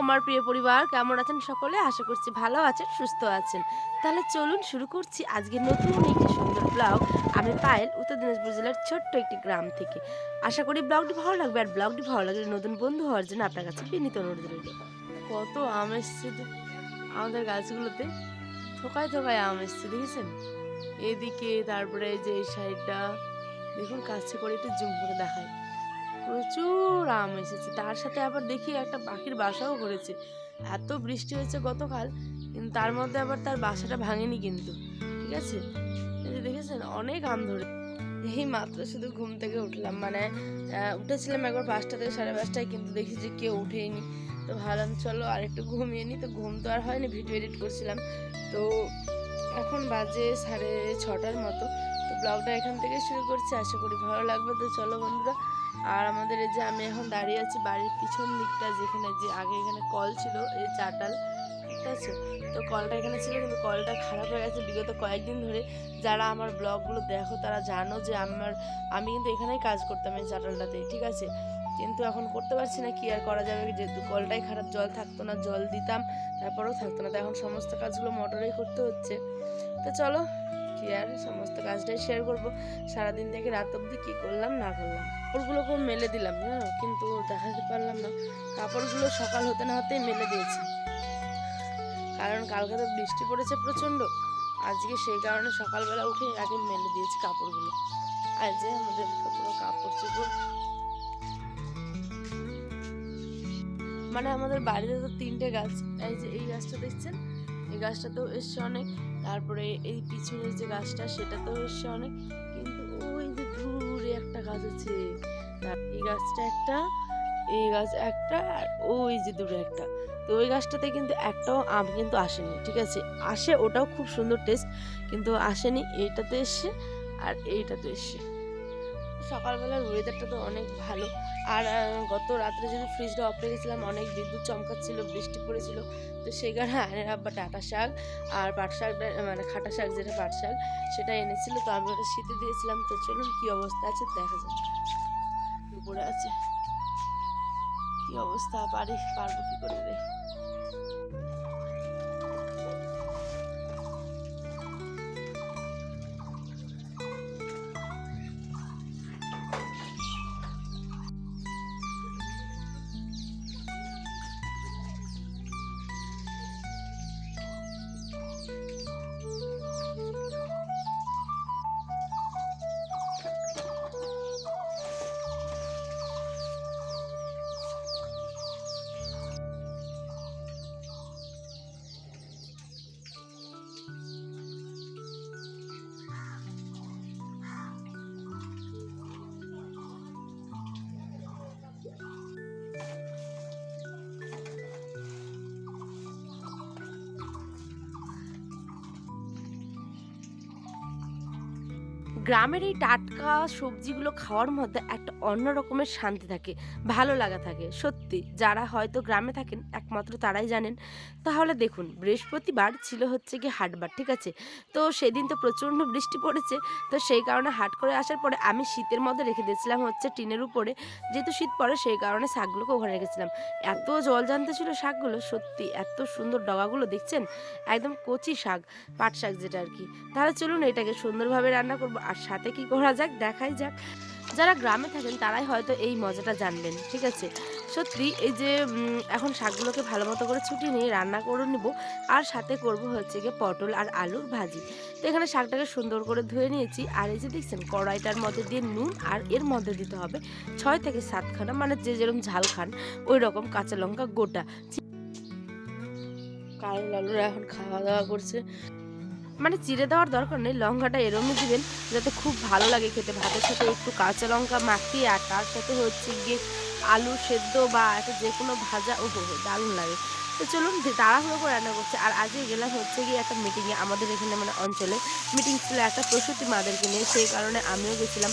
আমার প্রিয় পরিবার, কেমন আছেন সকলে? আশা করছি ভালো আছেন, সুস্থ আছেন। তাহলে চলুন শুরু করছি আজকে নতুন একটি সুন্দর ব্লগ। আমি পায়েল, উত্তর দিনাজপুর জেলার ছোট্ট একটি গ্রাম থেকে। আশা করি ব্লগটি ভালো লাগবে, আর ব্লগটি ভালো লাগলে নতুন বন্ধু হওয়ার জন্য আপনার কাছে বিনীত অনুরোধ রইল। কত আম এসছে আমাদের গাছগুলোতে। থোকায় থোকায় আম এসছে, দেখেছেন? এদিকে, তারপরে যে এই সাইডটা, দেখুন, কাছে করে একটু জুম করে দেখায়। প্রচুর আম এসেছে। তার সাথে আবার দেখি একটা পাখির বাসাও করেছে। এত বৃষ্টি হয়েছে গতকাল, কিন্তু তার মধ্যে আবার তার বাসাটা ভাঙেনি কিন্তু। ঠিক আছে? দেখেছেন, অনেক আম ধরে এই মাত্র শুধু ঘুম থেকে উঠলাম। মানে উঠেছিলাম একবার পাঁচটা থেকে সাড়ে পাঁচটায়, কিন্তু দেখি যে কেউ উঠেইনি। তো ভাবলাম, চলো আর একটু ঘুমিয়ে নি। তো ঘুম তো আর হয়নি, ভিডিও এডিট করছিলাম। তো এখন বাজে সাড়ে ছটার মতো। তো ব্লগটা এখান থেকে শুরু করছি। আশা করি ভালো লাগবে। তো চলো বন্ধুরা আর আমাদের এই যে আমি এখন দাঁড়িয়ে আছি বাড়ির পিছন দিকটা, যেখানে যে আগে এখানে কল ছিল, এই চাটাল ঠিক আছে? তো কলটা এখানে ছিল, কিন্তু কলটা খারাপ হয়ে গেছে। বিগত কয়েকদিন ধরে যারা আমার ব্লগগুলো দেখো, তারা জানো যে আমার, আমি কিন্তু এখানেই কাজ করতাম এই চাটালটাতেই ঠিক আছে? কিন্তু এখন করতে পারছি না, কি আর করা যাবে? যেহেতু কলটাই খারাপ, জল থাকতো না, জল দিতাম, তারপরেও থাকতো না। তো এখন সমস্ত কাজগুলো মোটরেই করতে হচ্ছে। তো চলো আর সমস্ত কাজটাই শেয়ার করব। সারাদিন থেকে রাত অবধি কী করলাম, না করলাম। কাপড়গুলো খুব মেলে দিলাম, জানো? কিন্তু দেখাতে পারলাম না। কাপড়গুলো সকাল হতে না হতেই মেলে দিয়েছি। কারণ কালকে তো বৃষ্টি পড়েছে প্রচণ্ড। আজকে সেই কারণে সকালবেলা উঠে আগে মেলে দিয়েছি কাপড়গুলো। আর যে আমাদের পুরো কাপড় চোপড়। মানে আমাদের বাড়িতে তো তিনটে গাছ, এই যে এই গাছটা দেখছেন? এই গাছটাতেও এসছে অনেক। তারপরে এই পিছনের যে গাছটা সেটাতেও এসছে অনেক। কিন্তু ওই যে দূরে একটা গাছ আছে। এই গাছটা একটা, এই গাছ একটা, আর ওই যে দূরে একটা। তো ওই গাছটাতে কিন্তু একটাও আম কিন্তু আসেনি, ঠিক আছে? আসে, ওটাও খুব সুন্দর টেস্ট কিন্তু আসেনি। এইটাতে এসছে, আর এইটাতে এসছে। সকালবেলার ওয়েদারটা তো অনেক ভালো। আর গত রাত্রে যদি ফ্রিজটা অফ রেখেছিলাম অনেক বিদ্যুৎ চমকাচ্ছিল, বৃষ্টি পড়েছিল। তো সেই কারণে আনের আব্বা ডাটা শাক আর পাট শাক মানে খাটা শাক যেটা পাট শাক, সেটা এনেছিল। তো আমি ওটা শীতে দিয়েছিলাম। তো চলুন কী অবস্থা আছে, দেখা যাক। উপরে আছে। কী অবস্থা? পারি পারব কি করে? গ্রামের এই টাটকা সবজিগুলো খাওয়ার মধ্যে একটা অন্য রকমের শান্তি থাকে, ভালো লাগা থাকে। সত্যি, যারা হয়তো গ্রামে থাকেন, একমাত্র তারাই জানেন। তাহলে দেখুন, বৃহস্পতিবার ছিল হচ্ছে কি হাটবার, ঠিক আছে? তো সেদিন তো প্রচণ্ড বৃষ্টি পড়েছে, তো সেই কারণে হাট করে আসার পরে আমি শীতের মধ্যে রেখে দিয়েছিলাম হচ্ছে টিনের উপরে। যেহেতু শীত পড়ে, সেই কারণে শাকগুলোকে ওখানে রেখেছিলাম। এত জল জানতে ছিল শাকগুলো, সত্যি এত সুন্দর ডগাগুলো, দেখছেন? একদম কচি শাক, পাট শাক যেটা আর কি। তাহলে চলুন এটাকে সুন্দরভাবে রান্না করব। আর সাথে কি করা যাক? দেখাই যাক। যারা গ্রামে থাকেন, তারাই হয়তো এই মজাটা জানবেন, ঠিক আছে? সত্যি, এই যে এখন শাকগুলোকে ভালো মতো করে ছুটি নিয়ে রান্না করে নেব। আর সাথে করব হচ্ছে গিয়ে পটল আর আলুর ভাজি। তো এখানে শাকটাকে সুন্দর করে ধুয়ে নিয়েছি। আর এই যে দেখছেন, কড়াইটার মধ্যে দিয়ে নুন আর এর মধ্যে দিতে হবে ছয় থেকে সাতখানা মানে যে যেরকম ঝাল খান, ওই রকম কাঁচা লঙ্কা গোটা। কালো লালুরা এখন খাওয়া দাওয়া করছে। মানে চিড়ে দেওয়ার দরকার নেই, লঙ্কাটা এরমই দিবেন, যাতে খুব ভালো লাগে খেতে। ভাতের সাথে একটু কাঁচা লঙ্কা মাখিয়ে আর তার সাথে হচ্ছে গিয়ে আলু সেদ্ধ বা একটা যে কোনো ভাজা ও দারুণ লাগে। তো চলুন তাড়াহুড়ো করে রান্না করছে, আর আজকে গেলাম হচ্ছে গিয়ে একটা মিটিংয়ে আমাদের এখানে মানে অঞ্চলে। মিটিং ছিল একটা প্রসূতি মাদেরকে নিয়ে, সেই কারণে আমিও গেছিলাম।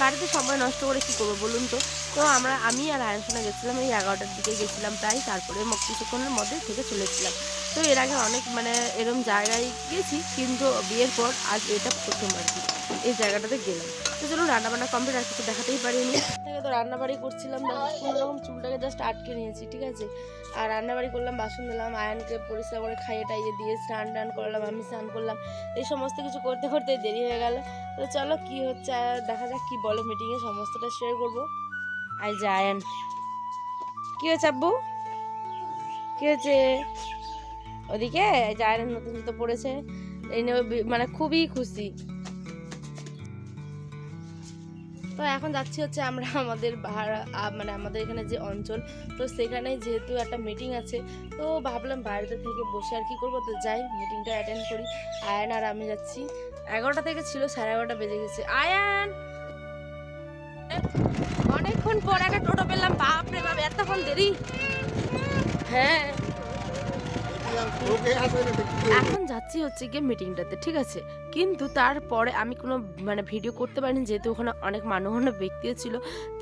বাড়িতে সময় নষ্ট করে কী করব বলুন তো? তো আমরা, আমি আর আয়ন সোনা গেছিলাম এই এগারোটার দিকে, গেছিলাম প্রায়, তারপরে কিছুক্ষণের মধ্যে থেকে চলেছিলাম তো এর আগে অনেক মানে এরম জায়গায় গেছি, কিন্তু বিয়ের পর আজ এটা প্রথম আর কি, এই জায়গাটাতে গেলাম। তো চলো রান্নাবান্না কমপ্লিট আর কিছু দেখাতেই পারিনি। থেকে তো রান্নাবাড়ি করছিলাম না, কোনো রকম চুলটাকে জাস্ট আটকে নিয়েছি, ঠিক আছে? আর রান্নাবাড়ি করলাম, বাসন দিলাম আয়নকে পরিষ্কার করে খাইয়ে টাইয়ে দিয়ে স্নান টান করলাম, আমি স্নান করলাম। এই সমস্ত কিছু করতে করতে দেরি হয়ে গেল। তো চলো, কি হচ্ছে, দেখা যাক কি বলে মিটিংয়ে সমস্তটা শেয়ার করব। আই যে আয়ন কি হয়েছে আব্বু? কি হয়েছে? ওদিকে আয়রন নতুন জুতো পড়েছে এই নিয়ে মানে খুবই খুশি। তো এখন যাচ্ছি হচ্ছে আমরা আমাদের ভাড়া মানে আমাদের এখানে যে অঞ্চল। তো সেখানে যেহেতু একটা মিটিং আছে, তো ভাবলাম বাড়িতে থেকে বসে আর কি করব। তো যাই মিটিংটা অ্যাটেন্ড করি। আয়ান আর আমি যাচ্ছি। এগারোটা থেকে ছিল, সাড়ে এগারোটা বেজে গেছে। আয়ান! অনেকক্ষণ পর একটা টোটো পেলাম বাপরে বাপ এতক্ষণ দেরি। হ্যাঁ। এখন যাচ্ছি হচ্ছে গিয়ে মিটিংটাতে ঠিক আছে? কিন্তু তারপরে আমি কোনো মানে ভিডিও করতে পারিনি যেহেতু ওখানে অনেক মানবন্য ব্যক্তিও ছিল।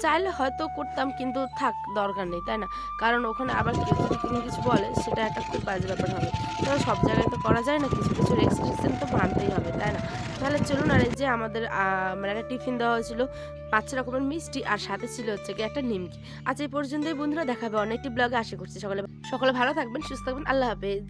চাইলে হয়তো করতাম কিন্তু থাক দরকার নেই তাই না? কারণ ওখানে আবার কেউ যদি কোনো কিছু বলে সেটা একটা খুব বাজে ব্যাপার হবে। তো সব জায়গায় তো করা যায় না কিছু কিছু রেস্ট্রিকশন তো মানতেই হবে তাই না? তাহলে চলুন আর যে আমাদের মানে একটা টিফিন দেওয়া হয়েছিল, পাঁচ রকমের মিষ্টি আর সাথে ছিল হচ্ছে কি একটা নিমকি। আজ এই পর্যন্তই বন্ধুরা দেখাবে অনেকটি ব্লগে। আশা করছি সকলে সকলে ভালো থাকবেন, সুস্থ থাকবেন। আল্লাহ হাফেজ।